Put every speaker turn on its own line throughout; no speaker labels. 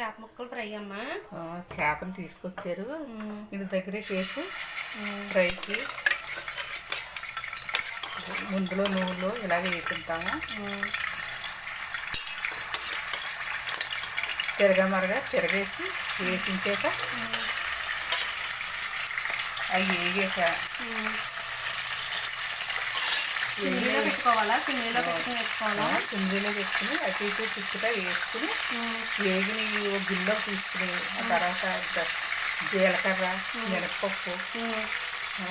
చేప ముక్కలు ఫ్రై అమ్మా.
ఆ, చేపను తీసుకొచ్చారు. ఇది దగ్గరే చేసి ఫ్రైకి ముందులో నువ్వులు ఇలాగే వేసుకుంటాము. తిరగమరగా తిరగేసి వేసించాక అవి వేగాక
సిమ్లో పెట్టుకోవాలా? సిమ్లో పెట్టుకుని వేసుకోవాలా?
కుండీలో పెట్టుకుని అటు ఇటు తిప్పుగా వేసుకుని వేగిని ఓ గిన్నెలో తీసుకుని ఆ తర్వాత జీలకర్ర మినపప్పు
ఉమ్,
ఆ,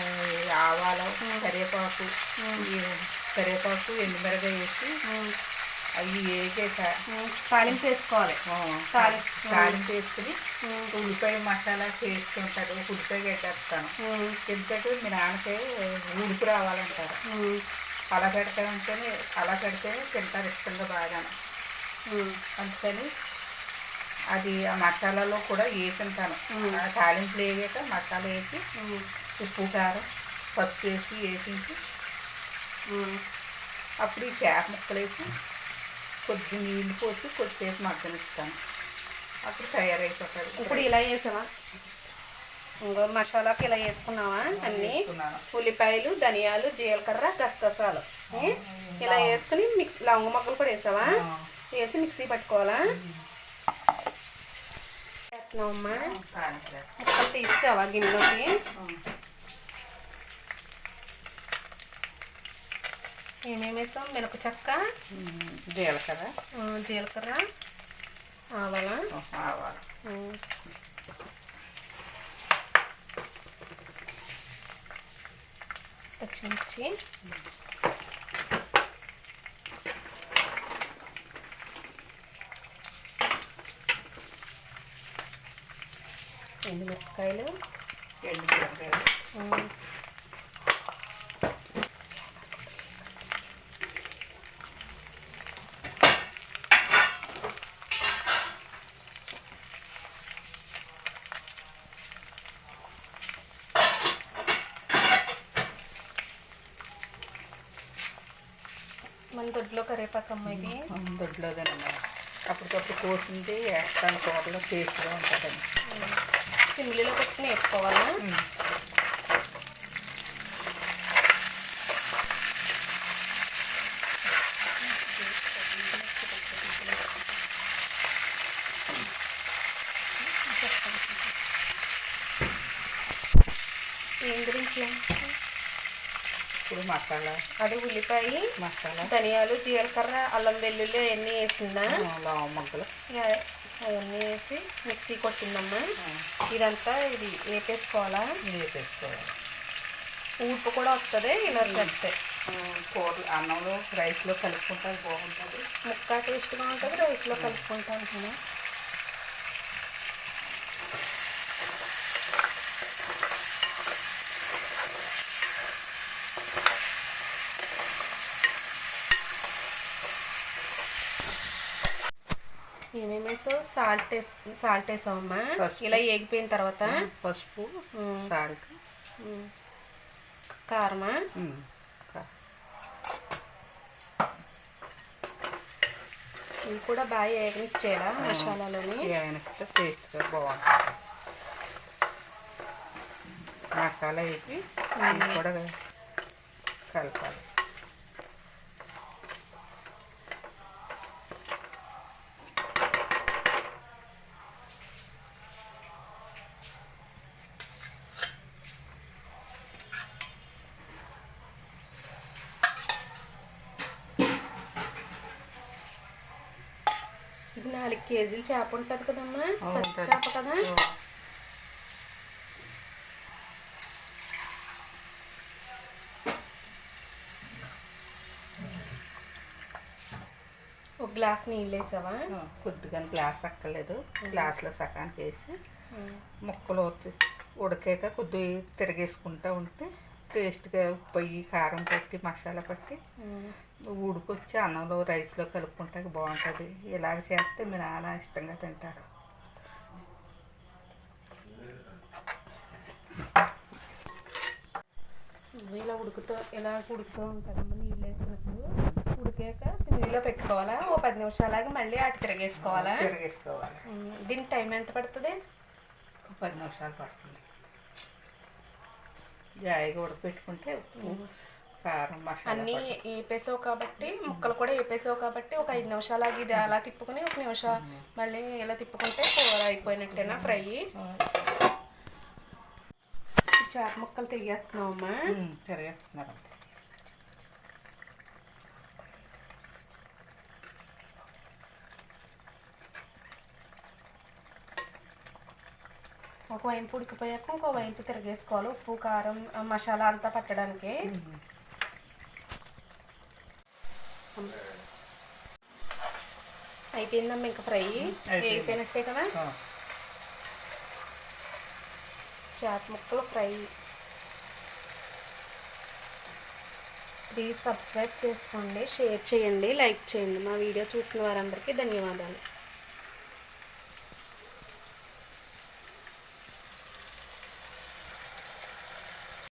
ఆవాలు కరివేపాకు కరివేపాకు ఎండుమిరగా వేసి అవి
ఉమ్. తాలింపు వేసుకోవాలి.
తాలింపు. వేసుకుని ఉల్లిపాయ మసాలా చేసుకుంటారు ఉల్లిపాయ గడ్డేస్తాను ఎందుకంటే మీ నాన్నకి ఉడుకు రావాలంటారు. అలా పెడతానంటేనే అలా పెడితేనే తింటారు ఇష్టంగా బాగా. అందుకని అది ఆ మసాలాలో కూడా వేసుంటాను. తాలింపులు వేగాక మసాలా వేసి ఉప్పు కారం పసుపు వేసి వేసించి. అప్పుడు ఈ చేప ముక్కలు వేసి కొద్ది నీళ్ళు పోసి కొద్దిసేపు మగ్గనిస్తాను. అప్పుడు తయారైపోతుంది.
ఇప్పుడు ఇలా వేసావా ఇంకో మసాలాకి ఇలా వేసుకున్నావా? అన్నీ. ఉల్లిపాయలు ధనియాలు జీలకర్ర గసగసాలు? ఇలా వేసుకుని మిక్స్ లవంగ మొక్కలు కూడా వేసావా. వేసి మిక్సీ పట్టుకోవాలా? వేస్తున్నావమ్మా. ముక్కలు తీస్తావా గిన్నెలోకి? ఏమేమి వేస్తాం మినప చెక్క.
జీలకర్ర.
జీలకర్ర. ఆవాల?
ఆవాలు.
పచ్చిమిర్చి ఎండుమిరపకాయలు
ఎండు
దొడ్లో కరివేపాకమ్మ ఇది.
దొడ్లోదేనమ్మా అప్పటికప్పుడు కోసింది వేస్తాను కూరలో టేస్ట్గా ఉంటుందని
సిమ్లీలో పెట్టుకుని వేసుకోవాలా? ఏం గురించి?
ఇప్పుడు మసాలా.
అది ఉల్లిపాయ
మసాలా.
ధనియాలు జీలకర్ర అల్లం వెల్లుల్లి అవన్నీ వేసిందా?
లవ మొగ్గలు.
ఇక అవన్నీ వేసి మిక్సీ కొట్టిందమ్మా. ఇదంతా ఇది వేపేసుకోవాలా?
వేసేసుకోవాలి
ఉప్పు కూడా వస్తుంది ఇలా చెప్తే
కూరలు అన్నంలో రైస్లో కలుపుకుంటే బాగుంటుంది.
ముక్క టేస్ట్గా ఉంటుంది రైస్లో కలుపుకుంటా ఏమేమి వేసావు సాల్ట్ సాల్ట్ వేసావమ్మా. ఇలా ఏగిపోయిన తర్వాత
పసుపు సాల్ట్.
కారమా? ఇవి కూడా బాగా ఏగనిచ్చేలా మసాలాలోని?
ఏమైనా టేస్ట్గా బాగుంటుంది. మసాలా వేసి కూడా కలపాలి.
ఇది నాలుగు కేజీలు చేప ఉంటుంది కదమ్మా. చేప కదా? ఒక గ్లాస్ నీళ్ళు వేసావా?
కొద్దిగా గ్లాస్ అక్కర్లేదు. గ్లాస్లో సగానికి వేసి. ముక్కలు ఉడికి- ఉడికాక కొద్దిగా తిరిగేసుకుంటూ ఉంటే టేస్ట్గా పొయ్యి కారం పట్టి మసాలా పట్టి. ఉడికొచ్చి అన్నంలో రైస్లో కలుపుకుంటే బాగుంటుంది. ఇలాగ చేస్తే మీ నాన్న ఇష్టంగా తింటారు.
ఇలా ఉడుకుతూ ఇలా ఉడుకుతూ ఉంటుందమ్మా నీళ్ళు వేసినప్పుడు ఉడికి ఉడికాక సిమ్లో పెట్టుకోవాలా? ఓ పది నిమిషాలాగా మళ్ళీ అటు తిరగేసుకోవాలా?
తిరగేసుకోవాలి.
దీనికి టైం ఎంత పడుతుంది?
ఒక పది నిమిషాలు పడుతుంది. జాయిగా ఉడకపెట్టుకుంటే ఉప్పు కారం
అన్నీ వేపేసావు కాబట్టి ముక్కలు కూడా వేపేసావు కాబట్టి ఒక ఐదు నిమిషాలు ఆగి ఇది అలా తిప్పుకొని ఒక నిమిషం మళ్ళీ ఇలా తిప్పుకుంటే కూర అయిపోయినట్టేనా ఫ్రై? చేప ముక్కలు తిరిగేస్తున్నావమ్మా
ఉమ్, తిరగేస్తున్నారు.
ఒక వైపు ఉడికిపోయాక ఇంకో వైపు తిరిగేసుకోవాలి. ఉప్పు కారం మసాలా అంతా పట్టడానికి. అయిపోయిందమ్మా ఇంకా ఫ్రై. అయిపోయినట్టే కదా? చేప ముక్కలు ఫ్రై. ప్లీజ్ సబ్స్క్రైబ్ చేసుకోండి షేర్ చేయండి లైక్ చేయండి. మా వీడియో చూసిన వారందరికీ ధన్యవాదాలు.